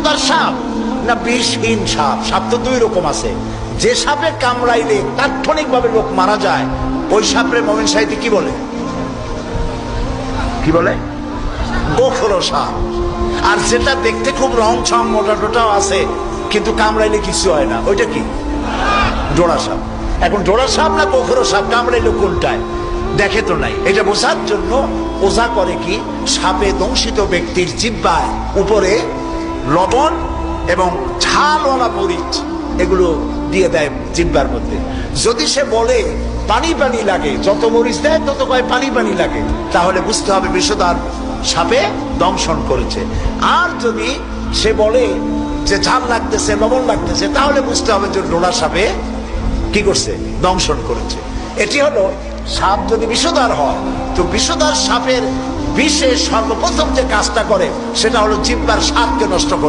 বিষদার সাপ? না বিষহীন সাপ? সাপ তো দুই রকম আছে। যে সাপে কামড়াইলে তাৎক্ষণিক ভাবে লোক মারা যায় ওই সাপরে মোমিন সাহিত্য কি বলে? কি বলে? গোখরো সাপ। আর যেটা দেখতে খুব রং ছং মোটা টোটাও আছে কিন্তু কামড়াইলে কিছু হয় না। ওইটা কি? ডোড়া সাপ। এখন ডোড়া সাপ না গোখরো সাপ? কামড়াইলে কোনটায়? দেখে তো নাই। এটা বোঝার জন্য ওঝা করে কি? সাপে দংশিত ব্যক্তির জিব্বায় উপরে লবণ এবং ঝালওয়ালা মরিচ এগুলো দিয়ে দেয় জিব্বার মধ্যে। যদি সে বলে পানি পানি লাগে, যত মরিচ দেয় তত কয় পানি পানি লাগে, তাহলে বুঝতে হবে বিষদার সাপে দংশন করেছে। আর যদি সে বলে যে ঝাল লাগতেছে, লবণ লাগতেছে, তাহলে বুঝতে হবে যে ডোলা সাপে কি করছে? দংশন করেছে। এটি হলো সাপ যদি বিষদার হয়, তো বিষদার সাপের বিশে সর্বপ্রথম যে কাজটা করে সেটা হলো জিব্বার স্বাদকে নষ্ট করে।